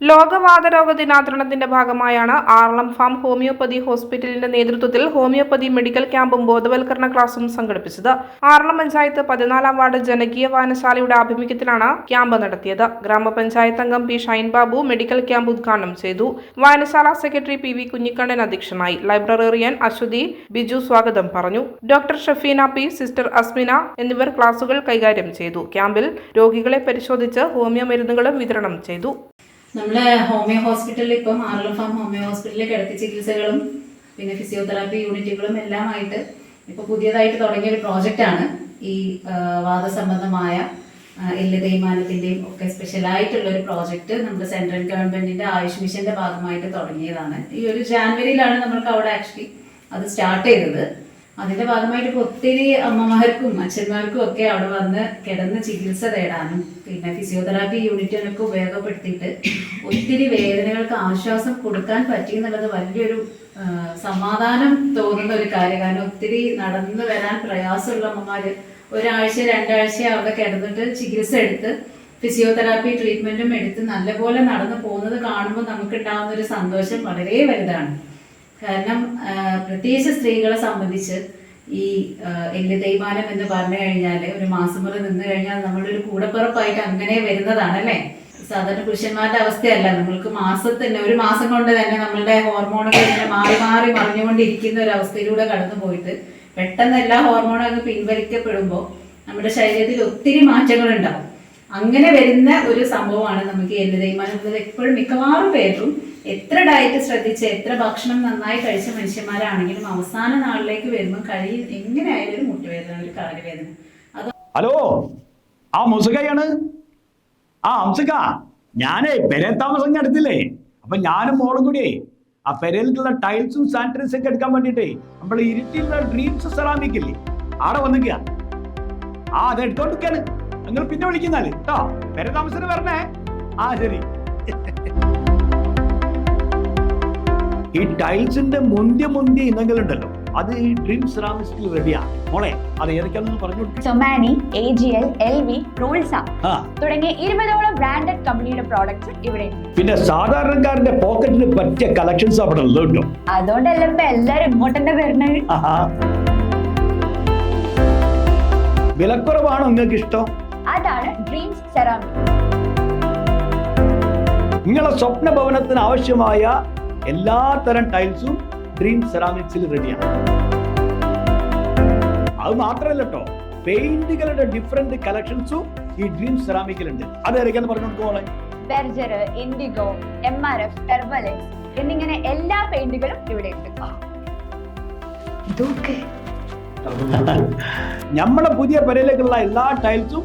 ലോകവാതരോഗ ദിനാചരണത്തിന്റെ ഭാഗമായാണ് Aralam farm homeopathy ഹോസ്പിറ്റലിന്റെ നേതൃത്വത്തിൽ ഹോമിയോപ്പതി മെഡിക്കൽ ക്യാമ്പും ബോധവൽക്കരണ ക്ലാസും സംഘടിപ്പിച്ചത്. ആർളം പഞ്ചായത്ത് പതിനാലാം വാർഡ് ജനകീയ വായനശാലയുടെ ആഭിമുഖ്യത്തിലാണ് ക്യാമ്പ് നടത്തിയത്. ഗ്രാമപഞ്ചായത്ത് അംഗം P Shine Babu medical camp ഉദ്ഘാടനം ചെയ്തു. വായനശാല സെക്രട്ടറി പി വി കുഞ്ഞിക്കണ്ണൻ അധ്യക്ഷനായി. ലൈബ്രറിയൻ അശ്വതി ബിജു സ്വാഗതം പറഞ്ഞു. Doctor Shafeena P sister Asmina എന്നിവർ ക്ലാസുകൾ കൈകാര്യം ചെയ്തു. ക്യാമ്പിൽ രോഗികളെ പരിശോധിച്ച് ഹോമിയോ മരുന്നുകളും വിതരണം ചെയ്തു. നമ്മൾ ഹോമിയോ ഹോസ്പിറ്റലിൽ ഇപ്പം ആർലോ ഫാം ഹോമിയോ ഹോസ്പിറ്റലിൽ കിടത്തി ചികിത്സകളും പിന്നെ ഫിസിയോതെറാപ്പി യൂണിറ്റുകളും എല്ലാമായിട്ട് ഇപ്പൊ പുതിയതായിട്ട് തുടങ്ങിയ ഒരു പ്രോജക്റ്റാണ് ഈ വാദസംബന്ധമായ എല്ല് തേയ്മാനത്തിന്റെയും ഒക്കെ സ്പെഷ്യലായിട്ടുള്ള ഒരു പ്രോജക്റ്റ് നമ്മുടെ സെൻട്രൽ ഗവൺമെന്റിന്റെ ആയുഷ് മിഷന്റെ ഭാഗമായിട്ട് തുടങ്ങിയതാണ്. ഈ ഒരു ജാനുവരിയിലാണ് നമ്മൾക്ക് അവിടെ ആക്ച്വലി അത് സ്റ്റാർട്ട് ചെയ്തത്. അതിന്റെ ഭാഗമായിട്ട് ഇപ്പൊ ഒത്തിരി അമ്മമാർക്കും അച്ഛന്മാർക്കും ഒക്കെ അവിടെ വന്ന് കിടന്ന് ചികിത്സ തേടാനും പിന്നെ ഫിസിയോതെറാപ്പി യൂണിറ്റിനൊക്കെ ഉപയോഗപ്പെടുത്തിയിട്ട് ഒത്തിരി വേദനകൾക്ക് ആശ്വാസം കൊടുക്കാൻ പറ്റി എന്നുള്ളത് വലിയൊരു സമാധാനം തോന്നുന്ന ഒരു കാര്യം. കാരണം ഒത്തിരി നടന്നു വരാൻ പ്രയാസമുള്ള അമ്മമാര് ഒരാഴ്ച രണ്ടാഴ്ച അവിടെ കിടന്നിട്ട് ചികിത്സ എടുത്ത് ഫിസിയോതെറാപ്പി ട്രീറ്റ്മെന്റും എടുത്ത് നല്ലപോലെ നടന്നു പോകുന്നത് കാണുമ്പോൾ നമുക്ക് ഉണ്ടാകുന്ന ഒരു സന്തോഷം വളരെ വലുതാണ്. കാരണം പ്രത്യേകിച്ച് സ്ത്രീകളെ സംബന്ധിച്ച് ഈ എന്റെ തേയ്മാനം എന്ന് പറഞ്ഞു കഴിഞ്ഞാൽ ഒരു മാസം മുറി നിന്ന് കഴിഞ്ഞാൽ നമ്മളൊരു കൂടപ്പിറപ്പായിട്ട് അങ്ങനെ വരുന്നതാണല്ലേ? സാധാരണ പുരുഷന്മാരുടെ അവസ്ഥയല്ല. നമ്മൾക്ക് മാസത്തിന് ഒരു മാസം കൊണ്ട് തന്നെ നമ്മളുടെ ഹോർമോണുകൾ ഇങ്ങനെ മാറി മാറി മറിഞ്ഞുകൊണ്ടിരിക്കുന്ന ഒരു അവസ്ഥയിലൂടെ കടന്നു പോയിട്ട് പെട്ടെന്ന് എല്ലാ ഹോർമോണും അങ്ങ് പിൻവലിക്കപ്പെടുമ്പോൾ നമ്മുടെ ശരീരത്തിൽ ഒത്തിരി മാറ്റങ്ങൾ ഉണ്ടാവും അങ്ങനെ വരുന്ന ഒരു സംഭവമാണ് നമുക്ക് എല്ല് തേയ്മാനം ഉള്ളത് എപ്പോഴും മിക്കവാറും പേരും എത്ര ഡയറ്റ് ശ്രദ്ധിച്ച് എത്ര ഭക്ഷണം നന്നായി കഴിച്ച മനുഷ്യന്മാരാണെങ്കിലും അവസാന നാളിലേക്ക് വരുമ്പോൾ കഴിയും എങ്ങനെയായാലും ഒരു മുട്ടുവേദന ഒരു കാലുവേദന ഹലോ ആ മുസുകയാണ്? ആ അംസുക ഞാനേ പെരേ താമസം ഞാൻ എടുത്തില്ലേ അപ്പൊ ഞാനും മോളും കൂടിയേ ആ പെരയിലുള്ള ടൈൽസും സാനിറ്റൈസും ഒക്കെ എടുക്കാൻ വേണ്ടിട്ടേ നമ്മൾ ഇരുട്ടിയുള്ള ഡ്രീംസ് സെറാമിക് ഇല്ലേ ആടെ വന്നിക്കുക ആ അത് എടുത്തോണ്ടിരിക്കാണ്. നിങ്ങൾ പിന്നെ വിളിക്കുന്നാൽ കേട്ടോ പേരെ താമസത്തിന് വരണേ. ആ ശരി. ഈ ടൈൽസിന്റെ മുന്തിയ മുന്തിയ ഇനങ്ങളുണ്ടല്ലോ. അത് ഈ ഡ്രീം സെറാമിക്സിൽ റെഡിയാ മോളെ അത് ഏതൊക്കെയാണെന്ന് പറഞ്ഞു Somany A G L L V റോൾസ തുടങ്ങിയ ഇരുപതോളം ബ്രാൻഡഡ് കമ്പനിയുടെ പ്രോഡക്ട്സ് ഇവിടെ പിന്നെ സാധാരണക്കാരന്റെ പോക്കറ്റിന് പറ്റിയ കളക്ഷൻസ് അവിടെ കേട്ടോ അതുകൊണ്ടല്ല ഇപ്പൊ എല്ലാരും ഇങ്ങോട്ട് തന്നെ ആഹാ. വിലക്കുറവാണോ നിങ്ങൾക്ക് ഇഷ്ടം? സെറാമിക് നിങ്ങളെ സ്വപ്ന ഭവനത്തിന് ആവശ്യമായ എല്ലാ തരം ടൈൽസും ഡ്രീം സെറാമിക്സിൽ റെഡിയാണ് അത് മാത്രമല്ല കേട്ടോ പെയിന്റുകളുടെ ഡിഫറെന്റ് കളക്ഷൻസും ഈ ഡ്രീം സെറാമിക്കിലുണ്ട്. അത് ഏതൊക്കെയാന്ന് പറഞ്ഞു കൊടുക്കോളെ Berger Indigo M R F ടെർബലെക്സ് എന്നിങ്ങനെ എല്ലാ പെയിന്റുകളും ഇവിടെ ഉണ്ട് ഇതൊക്കെ. നമ്മളെ പുതിയ പെരയിലേക്കുള്ള എല്ലാ ടൈൽസും